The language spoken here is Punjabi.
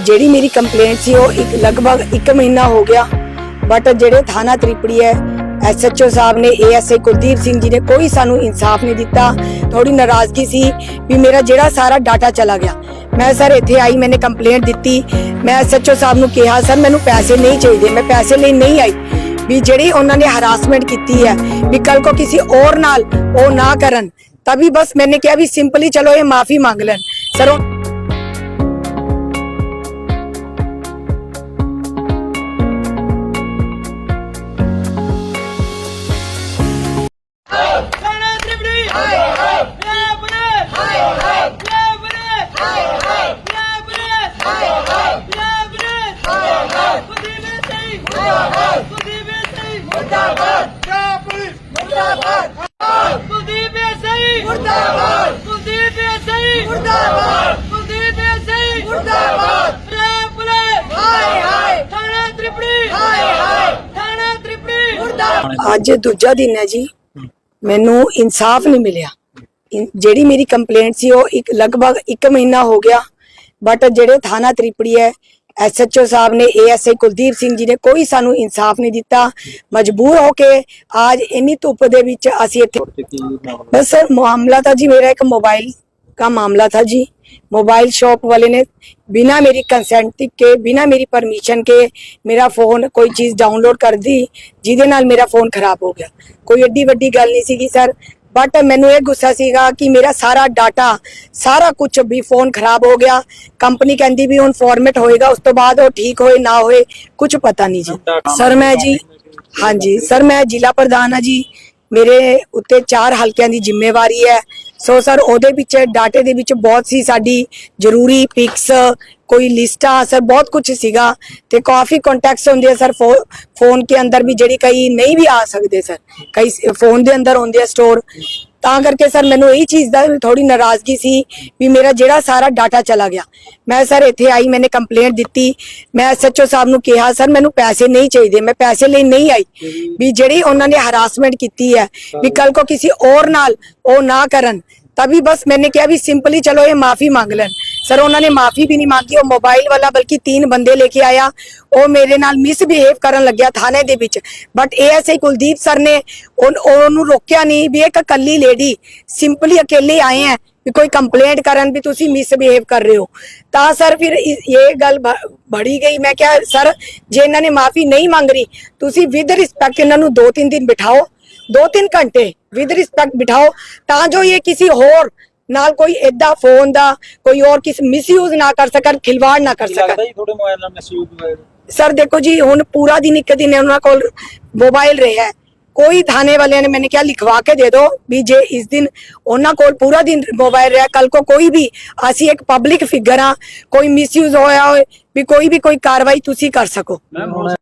ਜਿਹੜੀ ਮੇਰੀ ਕੰਪਲੇਂਟ ਸੀ, ਉਹ ਇੱਕ ਲਗਭਗ 1 ਮਹੀਨਾ ਹੋ ਗਿਆ। ਬਟ ਜਿਹੜੇ ਥਾਣਾ ਤ੍ਰਿਪੜੀ ਹੈ ਐਸਐਚਓ ਸਾਹਿਬ ਨੇ ਏਐਸਆਈ ਕੁਲਦੀਪ ਸਿੰਘ ਜੀ ਨੇ ਕੋਈ ਸਾਨੂੰ ਇਨਸਾਫ ਨਹੀਂ ਦਿੱਤਾ। ਥੋੜੀ ਨਾਰਾਜ਼ਗੀ ਸੀ ਵੀ ਮੇਰਾ ਜਿਹੜਾ ਸਾਰਾ ਡਾਟਾ ਚਲਾ ਗਿਆ। ਮੈਂ ਸਰ ਇੱਥੇ ਆਈ, ਮੈਨੇ ਕੰਪਲੇਂਟ ਦਿੱਤੀ। ਮੈਂ ਐਸਐਚਓ ਸਾਹਿਬ ਨੂੰ ਕਿਹਾ, ਸਰ, ਮੈਨੂੰ ਪੈਸੇ ਨਹੀਂ ਚਾਹੀਦੇ। ਮੈਂ ਪੈਸੇ ਲਈ ਨਹੀਂ ਆਈ। ਵੀ ਜਿਹੜੀ ਉਹਨਾਂ ਨੇ ਹਰਾਸਮੈਂਟ ਕੀਤੀ ਹੈ भी कल को किसी और नाल, ओ ना करन। तभी बस मैंने क्या भी सिंपली चलो ये माफ़ी मांग लें सर। मुर्दाबाद। ਮੁਰਦਾਬਾਦ। ਕੁਲਦੀਪ ਸਿੰਘ ਮੁਰਦਾਬਾਦ ਕਿਆ ਪੁਲਿਸ ਮੁਰਦਾਬਾਦ। ਕੁਲਦੀਪ ਸਿੰਘ ਮੁਰਦਾਬਾਦ। ਕੁਲਦੀਪ ਸਿੰਘ ਮੁਰਦਾਬਾਦ ਕੁਲਦੀਪ ਸਿੰਘ ਮੁਰਦਾਬਾਦ। ਲੈ ਬਨੇ ਹਾਏ ਹਾਏ। ਖਾਣਾ ਤ੍ਰਿਪੜੀ। ਹਾਏ ਹਾਏ। ਖਾਣਾ ਤ੍ਰਿਪੜੀ। ਮੁਰਦਾਬਾਦ। ਅੱਜ ਦੂਜਾ ਦਿਨ ਹੈ ਜੀ। ਮੈਨੂੰ ਇਨਸਾਫ ਨਹੀਂ ਮਿਲਿਆ। ਜਿਹੜੀ ਮੇਰੀ ਕੰਪਲੇਂਟ ਸੀ ਉਹ ਇੱਕ ਲਗਭਗ 1 ਮਹੀਨਾ ਹੋ ਗਿਆ। ਬਟ ਜਿਹੜੇ ਥਾਣਾ ਤ੍ਰਿਪੜੀ ਹੈ ਐਸਐਚਓ ਸਾਹਿਬ ਨੇ ਏਐਸਆਈ ਕੁਲਦੀਪ ਸਿੰਘ ਜੀ ਨੇ ਕੋਈ ਸਾਨੂੰ ਇਨਸਾਫ ਨਹੀਂ ਦਿੱਤਾ ਮਜਬੂਰ ਹੋ ਕੇ ਅੱਜ ਇੰਨੀ ਧੁੱਪ ਦੇ ਵਿੱਚ ਅਸੀਂ ਇੱਥੇ बस सर मामला था जी मेरा एक मोबाइल का मामला था जी मोबाइल शॉप वाले ने बिना मेरी कंसेंट के बिना मेरी परमिशन के मेरा फोन कोई चीज डाउनलोड कर दी ਜਿਹਦੇ ਨਾਲ ਮੇਰਾ ਫੋਨ ਖਰਾਬ ਹੋ ਗਿਆ ਕੋਈ ਏਡੀ ਵੱਡੀ ਗੱਲ ਨਹੀਂ ਸੀਗੀ ਸਰ ਬਟ ਮੈਨੂੰ ਇਹ ਗੁੱਸਾ ਸੀਗਾ ਕਿ ਮੇਰਾ ਸਾਰਾ ਡਾਟਾ ਸਾਰਾ ਕੁਝ ਵੀ ਫੋਨ ਖਰਾਬ ਹੋ ਗਿਆ। ਕੰਪਨੀ ਕਹਿੰਦੀ ਵੀ ਹੁਣ ਫਾਰਮੈਟ ਹੋਏਗਾ ਉਸ ਤੋਂ ਬਾਅਦ ਉਹ ਠੀਕ ਹੋਏ ਨਾ ਹੋਏ ਕੁਝ ਪਤਾ ਨਹੀਂ ਜੀ। ਸਰ ਮੈਂ ਜੀ ਹਾਂਜੀ ਸਰ ਮੈਂ ਜ਼ਿਲ੍ਹਾ ਪ੍ਰਧਾਨ ਹਾਂ ਜੀ। ਮੇਰੇ ਉੱਤੇ ਚਾਰ ਹਲਕਿਆਂ ਦੀ ਜ਼ਿੰਮੇਵਾਰੀ ਹੈ। ਸੋ ਸਰ ਉਹਦੇ ਵਿੱਚ ਡਾਟੇ ਦੇ ਵਿੱਚ ਬਹੁਤ ਸੀ ਸਾਡੀ ਜ਼ਰੂਰੀ ਪਿਕਸ ਕੋਈ ਲਿਸਟਾਂ ਸਰ ਬਹੁਤ ਕੁਝ ਸੀਗਾ। ਤੇ ਕਾਫੀ ਕੰਟੈਕਟਸ ਹੁੰਦੇ ਆ ਸਰ ਫੋਨ ਕੇ ਅੰਦਰ ਵੀ ਜਿਹੜੀ ਕਈ ਨਹੀਂ ਵੀ ਆ ਸਕਦੇ ਸਰ ਕਈ ਫੋਨ ਦੇ ਅੰਦਰ ਹੁੰਦੇ ਆ ਸਟੋਰ ਤਾਂ ਕਰਕੇ ਸਰ ਮੈਨੂੰ ਇਹ ਚੀਜ਼ ਦਾ ਥੋੜੀ ਨਾਰਾਜ਼ਗੀ ਸੀ ਵੀ ਮੇਰਾ ਜਿਹੜਾ ਸਾਰਾ ਡਾਟਾ ਚਲਾ ਗਿਆ। ਮੈਂ ਸਰ ਇੱਥੇ ਆਈ, ਮੈਨੇ ਕੰਪਲੇਂਟ ਦਿੱਤੀ। ਮੈਂ ਐਸਐਚਓ ਸਾਹਿਬ ਨੂੰ ਕਿਹਾ, ਸਰ, ਮੈਨੂੰ ਪੈਸੇ ਨਹੀਂ ਚਾਹੀਦੇ। ਮੈਂ ਪੈਸੇ ਲਈ ਨਹੀਂ ਆਈ। ਵੀ ਜਿਹੜੀ ਉਹਨਾਂ ਨੇ ਹਰਾਸਮੈਂਟ ਕੀਤੀ ਹੈ, ਵੀ ਕੱਲ ਕੋ ਕਿਸੇ ਹੋਰ ਨਾਲ ਉਹ ਨਾ ਕਰਨ ਤभी ਬਸ ਮੈਨੇ ਕਿਹਾ ਵੀ ਸਿੰਪਲੀ ਚਲੋ ਇਹ ਮਾਫ਼ੀ ਮੰਗ ਲੈਣ। ਸਰ ਉਹਨਾਂ ਨੇ ਮਾਫੀ ਵੀ ਨਹੀਂ ਮੰਗੀ, ਉਹ ਮੋਬਾਈਲ ਵਾਲਾ ਬਲਕਿ ਤਿੰਨ ਬੰਦੇ ਲੈ ਉਹ ਮੇਰੇ ਨਾਲ ਮਿਸਬਿਹੇਵ ਕਰਨ ਲੱਗਿਆ ਥਾਣੇ ਦੇ ਵਿੱਚ। ਬਟ ਏਐਸਆਈ ਕੁਲਦੀਪ ਸਰ ਨੇ ਉਹਨੂੰ ਰੋਕਿਆ ਨਹੀਂ ਵੀ ਇੱਕ ਇਕੱਲੀ ਲੇਡੀ ਸਿੰਪਲੀ ਅਕੇਲੇ ਆਏ ਹੈ ਵੀ ਕੋਈ ਕੰਪਲੇਂਟ ਕਰਨ ਵੀ ਤੁਸੀਂ ਮਿਸਬਿਹੇਵ ਕਰ ਰਹੇ ਹੋ। ਤਾਂ ਸਰ ਫਿਰ ਇਹ ਗੱਲ ਬੜੀ ਗਈ। ਮੈਂ ਕਿਹਾ ਸਰ ਜੇ ਇਹਨਾਂ ਨੇ ਮਾਫੀ ਨਹੀਂ ਮੰਗ ਰਹੀ, ਤੁਸੀਂ ਵਿਦ ਰਿਸਪੈਕਟ ਇਹਨਾਂ ਨੂੰ 2-3 ਦਿਨ ਬਿਠਾਓ 2-3 ਘੰਟੇ ਵਿਦ ਰਿਸਪੈਕਟ ਬਿਠਾਓ, ਤਾਂ ਜੋ ਇਹ ਕਿਸੇ ਹੋਰ ਨਾਲ ਕੋਈ ਏਦਾਂ ਫੋਨ ਦਾ ਕੋਈ ਹੋਰ ਕਿਸ ਮਿਸਯੂਜ਼ ਨਾ ਕਰ ਸਕਣ ਖਿਲਵਾੜ ਨਾ ਕਰ ਸਕਣ। ਲੱਗਦਾ ਜੀ ਤੁਹਾਡੇ ਮੋਬਾਈਲ ਨਾਲ ਮਿਸਯੂਜ਼ ਹੋਇਆ ਸਰ ਦੇਖੋ ਜੀ ਹੁਣ ਪੂਰਾ ਦਿਨ ਇੱਕ ਦਿਨ ਉਹਨਾਂ ਕੋਲ ਮੋਬਾਈਲ ਰਿਹਾ ਹੈ। ਕੋਈ ਥਾਣੇ ਵਾਲਿਆਂ ਨੇ ਮੈंने ਕਿਹਾ ਲਿਖਵਾ ਕੇ ਦੇ ਦਿਓ ਵੀ ਜੇ ਇਸ ਦਿਨ ਉਹਨਾਂ ਕੋਲ ਪੂਰਾ ਦਿਨ ਮੋਬਾਈਲ ਰਿਹਾ ਕੱਲ ਕੋ ਕੋਈ ਵੀ ਅਸੀਂ ਇੱਕ ਪਬਲਿਕ ਫਿਗਰ ਆ ਕੋਈ ਮਿਸਯੂਜ਼ ਹੋਇਆ ਹੋਏ ਵੀ ਕੋਈ ਵੀ ਕੋਈ ਕਾਰਵਾਈ ਤੁਸੀਂ ਕਰ ਸਕੋ। ਮੈਮ ਹੁਣ